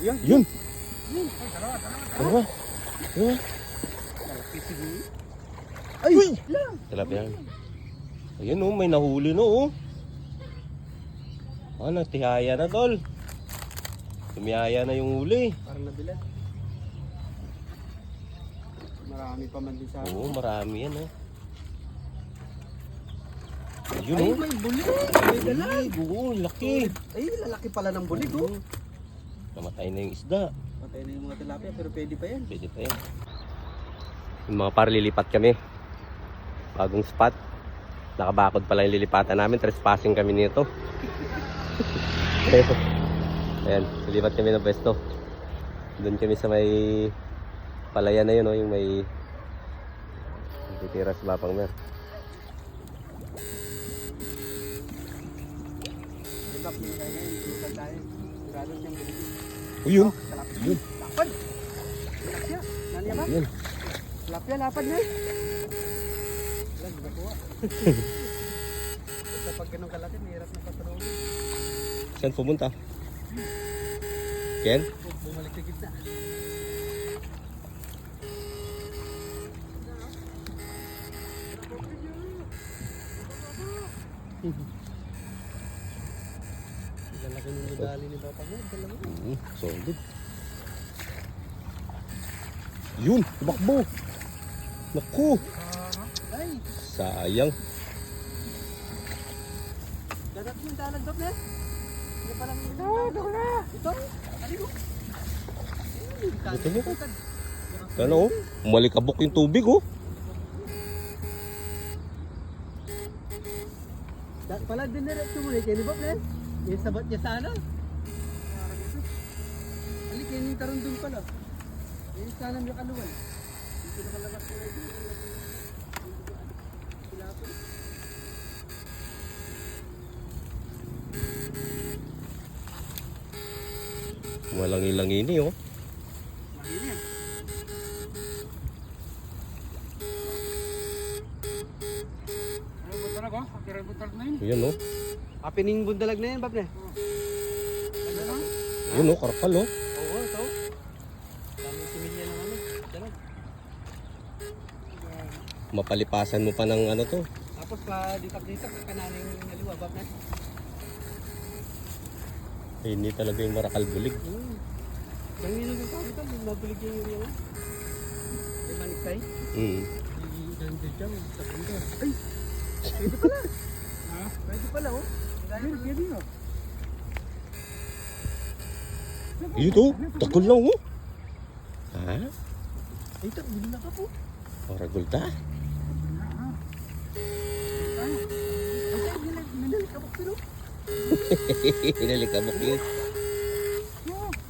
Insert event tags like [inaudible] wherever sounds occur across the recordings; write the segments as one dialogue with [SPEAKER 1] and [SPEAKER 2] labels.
[SPEAKER 1] Yun.
[SPEAKER 2] Yun. Dalawa, dalawa.
[SPEAKER 1] Ay! Tilapia. Ayun oh, may nahuli no oh. Ano, tihaya na tol. Tumiyaya na yung huli.
[SPEAKER 2] Parang nabila. Marami pa man din sa
[SPEAKER 1] Oo, marami yan oh. Ayun
[SPEAKER 2] Ay,
[SPEAKER 1] oh.
[SPEAKER 2] may bulig. May dalag.
[SPEAKER 1] Ay, oo, laki.
[SPEAKER 2] Ay, lalaki pala ng bulig oh.
[SPEAKER 1] Namatay na yung isda.
[SPEAKER 2] Patay na yung mga tilapia pero pwede pa yan.
[SPEAKER 1] Pwede pa yan. Yung mga par lilipat kami. Bagong spot. Nakabakod pala yung lilipatan namin. Trespassing kami nito. [laughs] Ayan, lilipat kami ng pwesto. Doon kami sa may palayan na yun, oh, yung may titira sa Bapang Mer.
[SPEAKER 2] Ito, pinag tayo ngayon. Tulutan tayo. Bulig.
[SPEAKER 1] Oh, yun.
[SPEAKER 2] Tilapia.
[SPEAKER 1] Yun.
[SPEAKER 2] Lapad. Tilapia. Nani ba?
[SPEAKER 1] Yun.
[SPEAKER 2] Tilapia, lapad na. Wala, hindi nakuha. Basta pag ganun kalaki, mahirap na pasalubin.
[SPEAKER 1] Saan pumunta? Ken?
[SPEAKER 2] Bumalik sa gitna. Lalaki ng medali ni Papa mo, dalawa.
[SPEAKER 1] Mm, solid. Yun, tumakbo. Naku,
[SPEAKER 2] Ay,
[SPEAKER 1] sayang.
[SPEAKER 2] dadat yung dalag dot na. Hindi pa lang ito. Ito na. Ito. Mo?
[SPEAKER 1] Ito mo. Ano oh? Malikabok yung tubig oh.
[SPEAKER 2] Dat pala din na ito mo ni Kenny Bob na. Yung sabat niya sana. Ali Kenny yung tarong dun pala. Yung sana niya kaluwan. Dito na kalabas ko na ito. Tilapia.
[SPEAKER 1] Walang ilang ini oh.
[SPEAKER 2] Mahina yan. Ano ba talaga? Kira butal na yun.
[SPEAKER 1] Yun oh.
[SPEAKER 2] Happening bundalag na yan, Bob na.
[SPEAKER 1] Yun oh, karpal oh.
[SPEAKER 2] Oo, ito. Daming similya ng ano. Dalag.
[SPEAKER 1] Mapalipasan mo pa ng ano to.
[SPEAKER 2] Tapos pa ditak-ditak ka kananing naliwa, Bob na.
[SPEAKER 1] Eh, Hindi talaga yung marakal bulig.
[SPEAKER 2] Hmm. Yung yun ang tawag ito, mabulig yung yung yung May manikay.
[SPEAKER 1] Mm.
[SPEAKER 2] Ganda dyan, sa bunda. Ay! Pwede pala! [laughs] Ha? Pwede pala, oh. Oh.
[SPEAKER 1] Yun oh, takol lang oh. Ha?
[SPEAKER 2] Ito, bili na ka po.
[SPEAKER 1] Paragol ta.
[SPEAKER 2] Ay, minalikabok [laughs] sila.
[SPEAKER 1] Inalikabok yun.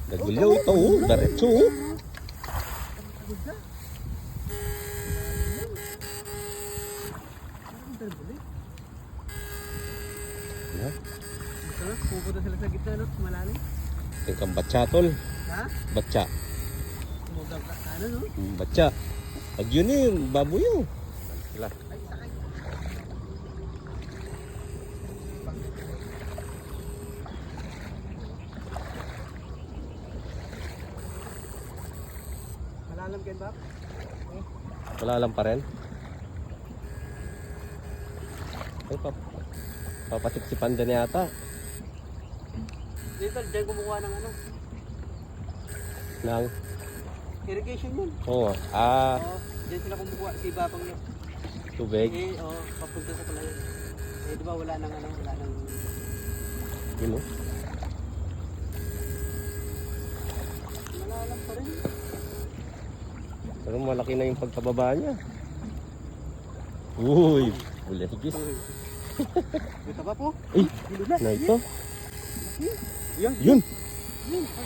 [SPEAKER 1] Nagulyaw ito oh, diretso oh. Ha?
[SPEAKER 2] Ito na, pupunta sila sa gitna, no? Malalim.
[SPEAKER 1] Yung kang batsa tol.
[SPEAKER 2] Ha?
[SPEAKER 1] Batsa.
[SPEAKER 2] Tumugang ka, ano, no?
[SPEAKER 1] Mm, Batsa. Pag yun eh, baboy yun. Sila.
[SPEAKER 2] Ay, sakay. Malalam kayo ba?
[SPEAKER 1] Wala lang pa rin. Ay, pap papasiksipan dyan yata.
[SPEAKER 2] Dito, dyan kumukuha ng ano?
[SPEAKER 1] Nang,
[SPEAKER 2] Irrigation yun.
[SPEAKER 1] oo, ah,
[SPEAKER 2] Oo, dyan sila kumukuha. Si Babang yun.
[SPEAKER 1] tubig.
[SPEAKER 2] Eh, oo, papunta sa palayan. Eh, di ba wala nang ano, wala nang...
[SPEAKER 1] Yun oh.
[SPEAKER 2] Malalam pa rin.
[SPEAKER 1] Pero malaki na yung pagkababa niya. Uy, buligis.
[SPEAKER 2] Dito ba po?
[SPEAKER 1] Ay,
[SPEAKER 2] na.
[SPEAKER 1] ito. Yun.
[SPEAKER 2] Yun.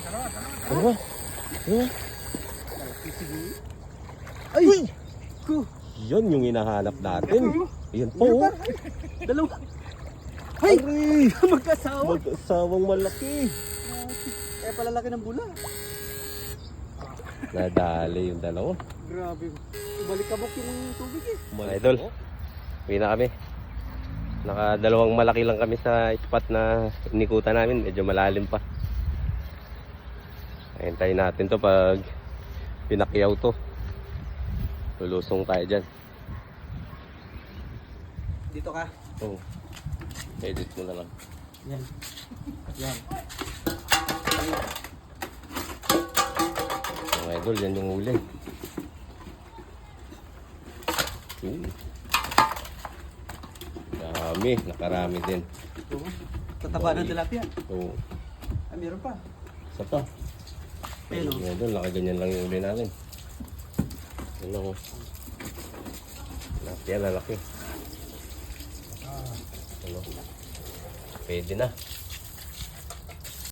[SPEAKER 2] Dalawa, dalawa. Siguro.
[SPEAKER 1] Ay!
[SPEAKER 2] Ko.
[SPEAKER 1] Yan yung hinahanap natin. Yan po.
[SPEAKER 2] Dalawa. Ay!
[SPEAKER 1] Aray!
[SPEAKER 2] Magkasawa.
[SPEAKER 1] Mag-asawang malaki.
[SPEAKER 2] Eh, palalaki ng bula.
[SPEAKER 1] Nadali yung dalawa.
[SPEAKER 2] Grabe. Balikabok yung tubig eh.
[SPEAKER 1] Mga idol, uwi na kami. Nakadalawang malaki lang kami sa spot na inikutan namin. Medyo malalim pa. Hintayin natin to pag pinakyaw to. Lulusong tayo dyan.
[SPEAKER 2] Dito ka.
[SPEAKER 1] Oh. Edit mo na lang.
[SPEAKER 2] Yan. Yan.
[SPEAKER 1] Mga idol, yan yung huli. Yun. Dami, nakarami din.
[SPEAKER 2] Oo. Tataba ng tilapia.
[SPEAKER 1] Oo.
[SPEAKER 2] Ah, meron pa.
[SPEAKER 1] Isa pa.
[SPEAKER 2] Ayun, oh.
[SPEAKER 1] Mga idol, nakaganyan lang yung huli namin. Yun lang. oh. Tilapia, lalaki. Ano? Pwede na.